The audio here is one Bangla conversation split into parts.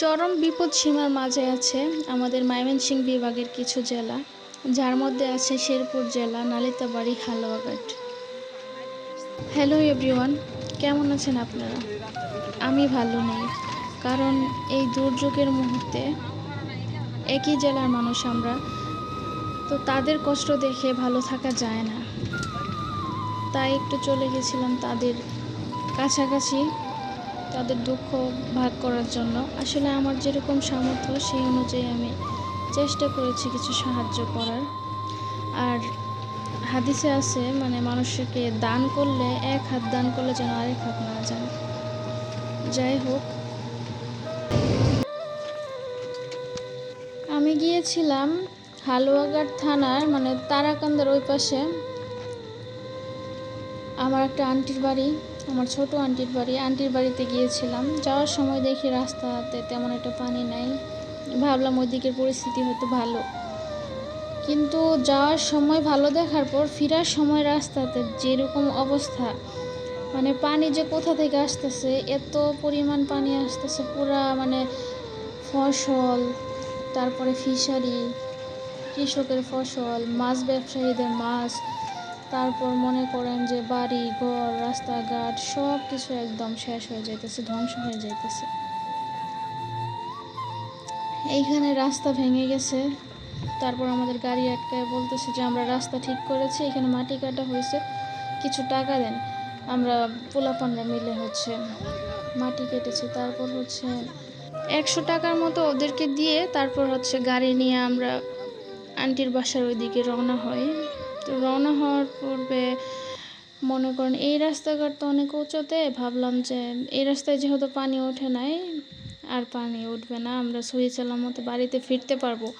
চরম বিপদ সীমার মাঝে আছে আমাদের ময়মনসিংহ বিভাগের কিছু জেলা। যার মধ্যে আছে শেরপুর জেলা, নালিতাবাড়ি, হালুয়াঘাট। হ্যালো এভরিওয়ান কেমন আছেন আপনারা? আমি ভালো নেই, কারণ এই দুর্যোগের মুহূর্তে একই জেলার মানুষ আমরা, তো তাদের কষ্ট দেখে ভালো থাকা যায় না। তাই একটু চলে গেছিলাম তাদের কাছাকাছি। তাদের দুঃখ ভাগ করার জন্য। আসলে আমার যেরকম সামর্থ্য, সেই অনুযায়ী আমি চেষ্টা করেছি কিছু সাহায্য করার। আর হাদিসে আছে মানে মানুষকে দান করলে, এক হাত দান করলে যেন আরেক হাত না যায়। যাই হোক। আমি গিয়েছিলাম হালুয়াঘাট থানার মানে তারাকান্দার ওই পাশে। আমার একটা আন্টির বাড়ি। আমার ছোট আন্টির বাড়ি। আন্টির বাড়িতে গিয়েছিলাম। যাওয়ার সময় দেখি রাস্তাতে তেমন একটা পানি নাই। ভাবলাম ওই দিকের পরিস্থিতি হয়তো ভালো। কিন্তু যাওয়ার সময় ভালো দেখার পর ফেরার সময় রাস্তাতে যেরকম অবস্থা মানে পানি যে কোথা থেকে আসতেছে, এত পরিমাণ পানি আসতেছে, পুরা মানে ফসল, তারপরে ফিশারি, কৃষকের ফসল, মাছ ব্যবসায়ীদের মাছ তারপর মনে করেন যে বাড়ি, ঘর, রাস্তাঘাট সব কিছু একদম শেষ হয়ে যাইতেছে, ধ্বংস হয়ে যাইতেছে। এইখানে রাস্তা ভেঙে গেছে। তারপর আমাদের গাড়ি আটকায় বলতেছে যে, আমরা রাস্তা ঠিক করেছি, এখানে মাটি কাটা হয়েছে, কিছু টাকা দেন। আমরা পোলাপানরা মিলে হচ্ছে মাটি কেটেছে। তারপর হচ্ছে একশো টাকার মতো ওদেরকে দিয়ে তারপর হচ্ছে গাড়ি নিয়ে আমরা আন্টির বাসার ওইদিকে রওনা হই রওনা হওয়ার পূর্বে মনে করেন, এই রাস্তাঘাট তো অনেক উঁচুতে, ভাবলাম যে এই রাস্তায় যেহেতু পানি ওঠে নাই, আর পানি উঠবে না, আমরা সহি সালামতে বাড়িতে ফিরতে পারব।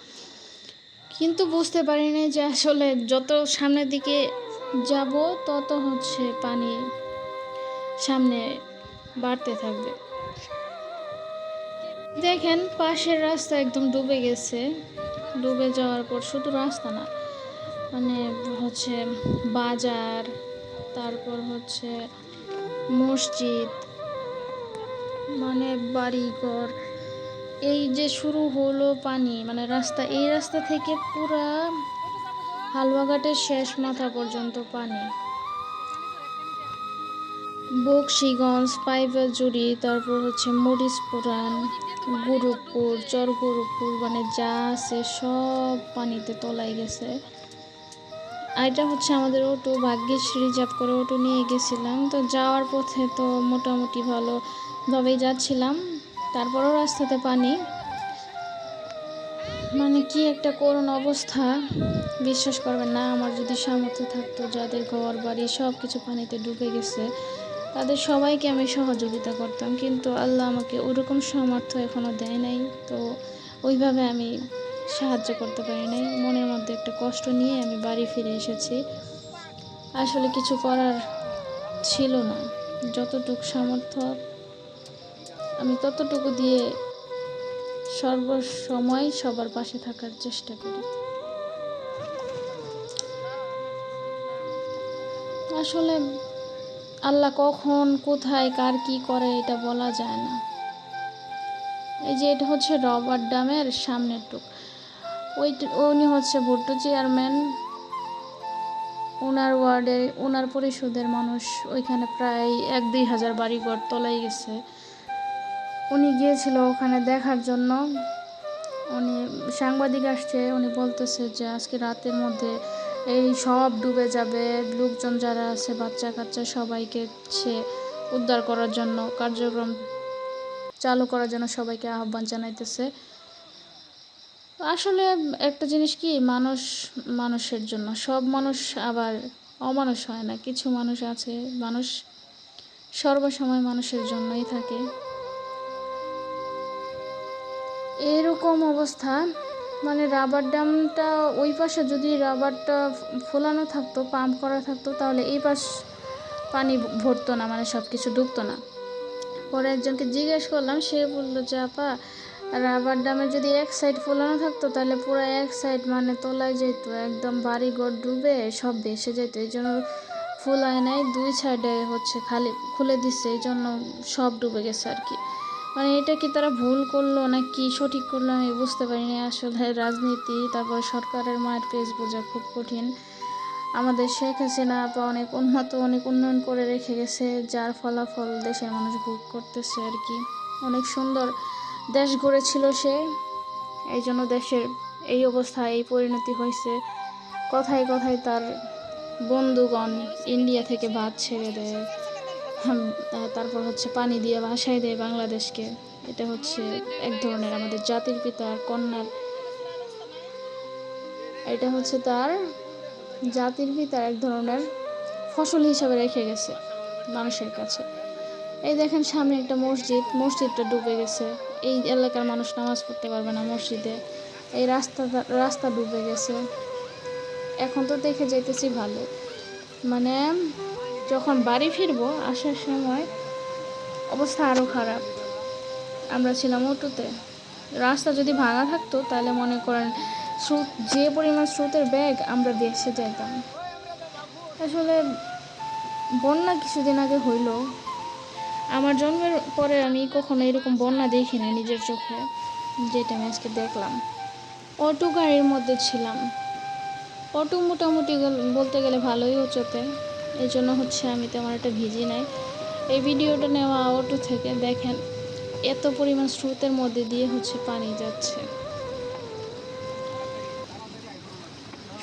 কিন্তু বুঝতে পারি পারিনি যে আসলে যত সামনের দিকে যাব, তত হচ্ছে পানি সামনে বাড়তে থাকবে। দেখেন, পাশের রাস্তা একদম ডুবে গেছে। ডুবে যাওয়ার পর শুধু রাস্তা না মানে হচ্ছে বাজার, তারপর হচ্ছে মসজিদ মানে বাড়িঘর, এই যে শুরু হলো পানি মানে রাস্তা, এই রাস্তা থেকে পুরা হালুয়াঘাটের শেষ মাথা পর্যন্ত পানি। বক্সিগঞ্জ পাইবাজুড়ি তারপর হচ্ছে মরিচ পুরান গুরুপুর চরগুরুপুর মানে যা আছে সব পানিতে তলাই গেছে। আর এটা হচ্ছে আমাদের অটো ভাগ্যিস রিজার্ভ করে অটো নিয়ে গেছিলাম। তো যাওয়ার পথে তো মোটামুটি ভালোভাবেই যাচ্ছিলাম। তারপরও রাস্তাতে পানি। মানে কি একটা করুণ অবস্থা। বিশ্বাস করবেন না, আমার যদি সামর্থ্য থাকতো, যাদের ঘর, বাড়ি সব কিছু পানিতে ডুবে গেছে, তাদের সবাইকে আমি সহযোগিতা করতাম। কিন্তু আল্লাহ আমাকে ওরকম সামর্থ্য এখনও দেয় নাই। তো ওইভাবে আমি সাহায্য করতে পারি নাই। মনের মধ্যে একটা কষ্ট নিয়ে আমি বাড়ি ফিরে এসেছি। আসলে কিছু করার ছিল না। যতটুকু সামর্থ্য আমি ততটুকু দিয়ে সর্বসময় সবার পাশে থাকার চেষ্টা করি। আসলে আল্লাহ কখন, কোথায়, কার কি করে এটা বলা যায় না। এই যে এটা হচ্ছে রবার ড্যামের সামনের টুক ওই উনি হচ্ছে ভুট্টো চেয়ারম্যান ওনার ওয়ার্ডে ওনার পরিষদের মানুষ ওইখানে প্রায় এক দুই হাজার বাড়িঘর তলাই গেছে। উনি গিয়েছিল ওখানে দেখার জন্য। উনি সাংবাদিক আসছে, উনি বলতেছে যে আজকে রাতের মধ্যে এই সব ডুবে যাবে, লোকজন যারা আছে, বাচ্চা কাচ্চা সবাইকে সে উদ্ধার করার জন্য, কার্যক্রম চালু করার জন্য সবাইকে আহ্বান জানাইতেছে। আসলে একটা জিনিস কি, মানুষ, মানুষের জন্য। সব মানুষ আবার অমানুষ হয় না। কিছু মানুষ আছে, মানুষ সর্বসময় মানুষের জন্যই থাকে। এরকম অবস্থা। মানে রাবার ড্যামটা, ওই পাশে যদি রাবারটা ফোলানো থাকতো, পাম্প করা থাকতো, তাহলে এই পাশ পানি ভরতো না মানে সব কিছু ডুবতো না। পরে একজনকে জিজ্ঞেস করলাম, সে বলল যে, আপা রাবার ড্যামে যদি এক সাইড ফোলানো থাকতো, তাহলে পুরো এক সাইড মানে তোলায় যেত একদম বাড়ি ঘর ডুবে সব ভেসে যেত এই জন্য ফুলায় নাই, দুই সাইডে হচ্ছে খালি খুলে দিচ্ছে এই জন্য সব ডুবে গেছে আর কি। মানে এটা কি তারা ভুল করল না কি সঠিক করল আমি বুঝতে পারিনি। আসলে রাজনীতি, তারপর সরকারের মায়ের পেজ বোঝা খুব কঠিন। আমাদের শেখ হাসিনা আপা অনেক উন্নত, অনেক উন্নয়ন করে রেখে গেছে, যার ফলাফল দেশের মানুষ ভোগ করতেছে আর কি। অনেক সুন্দর দেশ গড়েছিল সে। এই জন্য দেশের এই অবস্থা এই পরিণতি হয়েছে। কথায় কথায় তার বন্ধুগণ ইন্ডিয়া থেকে ভাত ছেড়ে দেয়। তারপর হচ্ছে পানি দিয়ে ভাসায় দেয় বাংলাদেশকে। এটা হচ্ছে এক ধরনের আমাদের জাতির পিতা আর কন্যার। এটা হচ্ছে তার জাতির পিতার এক ধরনের ফসল হিসাবে রেখে গেছে মানুষের কাছে। এই দেখেন সামনে একটা মসজিদ, মসজিদটা ডুবে গেছে। এই এলাকার মানুষ নামাজ পড়তে পারবে না মসজিদে। এই রাস্তা রাস্তা ডুবে গেছে। এখন তো দেখে যাইতেছি ভালো। মানে যখন বাড়ি ফিরবো আসার সময় অবস্থা আরও খারাপ। আমরা ছিলাম অটোতে। রাস্তা যদি ভাঙা থাকতো, তাহলে মনে করেন স্রোত, যে পরিমাণ স্রোতের ব্যাগ আমরা ভেসে যেতাম। আসলে বন্যা কিছুদিন আগে হইল। আমার জন্মের পরে আমি কখনো এরকম বন্যা দেখিনি নিজের চোখে, যেটা আমি আজকে দেখলাম। অটো গাড়ির মধ্যে ছিলাম। অটো মোটামুটি বলতে গেলে ভালোই উঁচুতে এই জন্য হচ্ছে আমি তেমন একটা ভিজি নাই। এই ভিডিওটা নেওয়া অটো থেকে দেখেন, এত পরিমাণ স্রোতের মধ্যে দিয়ে হচ্ছে পানি যাচ্ছে।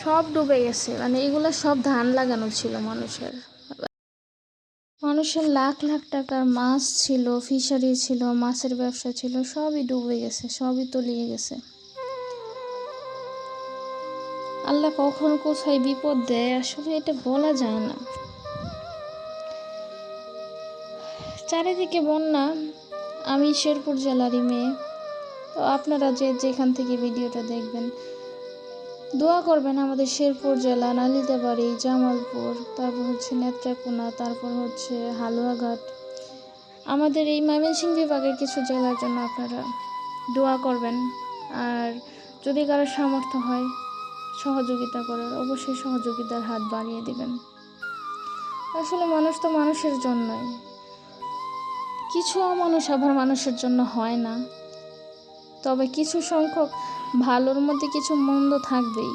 সব ডুবে গেছে মানে এগুলো সব ধান লাগানো ছিল মানুষের। মানুষের লাখ লাখ টাকার মাছ ছিল ফিশারি ছিল, মাছের ব্যবসা ছিল, সবই ডুবে গেছে, সবই তলিয়ে গেছে। আল্লাহ কখন কোথায় বিপদ দেয়, আসলে এটা বলা যায় না। চারিদিকে বন্যা, আমি শেরপুর জেলারই মেয়ে। তো আপনারা যে যেখান থেকে ভিডিওটা দেখবেন দোয়া করবেন আমাদের শেরপুর জেলা নালিতাবাড়ি জামালপুর, তারপর হচ্ছে নেত্রাকোনা, তারপর হচ্ছে হালুয়াঘাট। আমাদের এই ময়মনসিংহ বিভাগের কিছু জেলার জন্য আপনারা দোয়া করবেন। আর যদি কারও সামর্থ্য হয়, সহযোগিতা করার, অবশ্যই সহযোগিতার হাত বাড়িয়ে দিবেন। আসলে মানুষ তো মানুষের জন্যই। কিছু অমানুষ আবার মানুষের জন্য হয় না। তবে কিছু সংখ্যক ভালোর মধ্যে কিছু মন্দ থাকবেই।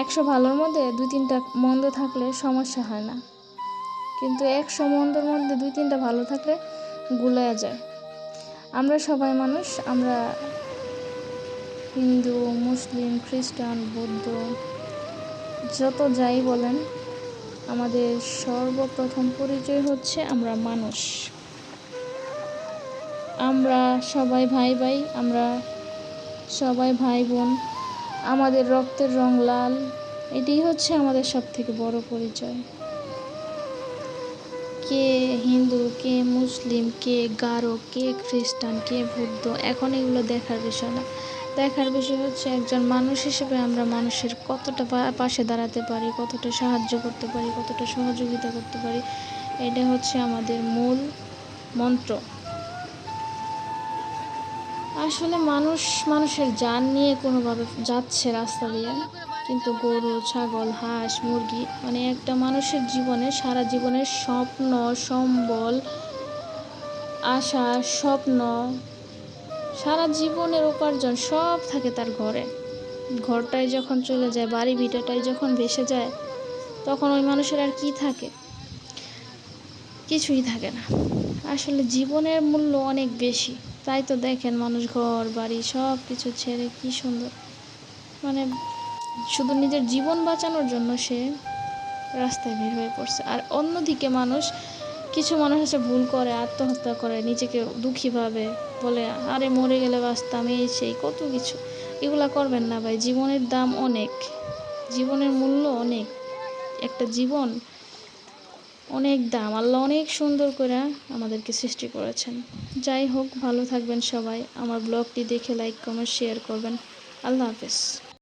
একশো ভালোর মধ্যে দুই তিনটা মন্দ থাকলে সমস্যা হয় না। কিন্তু একশো মন্দর মধ্যে দুই তিনটা ভালো থাকলে গুলায়া যায়। আমরা সবাই মানুষ, আমরা হিন্দু, মুসলিম, খ্রিস্টান, বৌদ্ধ, যত যাই বলেন, আমাদের সর্বপ্রথম পরিচয় হচ্ছে আমরা মানুষ। আমরা সবাই ভাই ভাই আমরা সবাই ভাই বোন, আমাদের রক্তের রং লাল, এটাই হচ্ছে আমাদের সব থেকে বড় পরিচয়। কে হিন্দু, কে মুসলিম, কে গারো, কে খ্রিস্টান, কে বৌদ্ধ, এখন এগুলো দেখার বিষয় না। দেখার বিষয় হচ্ছে একজন মানুষ হিসেবে আমরা মানুষের কতটা পাশে দাঁড়াতে পারি, কতটা সাহায্য করতে পারি, কতটা সহযোগিতা করতে পারি, এটা হচ্ছে আমাদের মূল মন্ত্র। আসলে মানুষ মানুষের যান নিয়ে কোনোভাবে যাচ্ছে রাস্তা দিয়ে। কিন্তু গরু, ছাগল, হাঁস, মুরগি মানে একটা মানুষের জীবনে, সারা জীবনের স্বপ্ন, সম্বল, আশা, স্বপ্ন, সারা জীবনের উপার্জন সব থাকে তার ঘরে। ঘরটাই যখন চলে যায়, বাড়ি ভিটাটাই যখন ভেসে যায়, তখন ওই মানুষের আর কি থাকে? কিছুই থাকে না। আসলে জীবনের মূল্য অনেক বেশি। তাই তো দেখেন মানুষ ঘর, বাড়ি সব কিছু ছেড়ে কি সুন্দর। মানে শুধু নিজের জীবন বাঁচানোর জন্য সে রাস্তায় বের হয়ে পড়ছে। আর অন্যদিকে মানুষ কিছু মানুষ আছে ভুল করে, আত্মহত্যা করে, নিজেকে দুঃখী ভাবে বলে, আরে মরে গেলে বাঁচতাম, এই সেই কত কিছু। এগুলা করবেন না ভাই, জীবনের দাম অনেক, জীবনের মূল্য অনেক। একটা জীবন অনেক দাম, আল্লাহ অনেক সুন্দর করে আমাদেরকে সৃষ্টি করেছেন। যাই হোক, ভালো থাকবেন সবাই। আমার ব্লগটি দেখে লাইক কমেন্ট শেয়ার করবেন। আল্লাহ হাফেজ।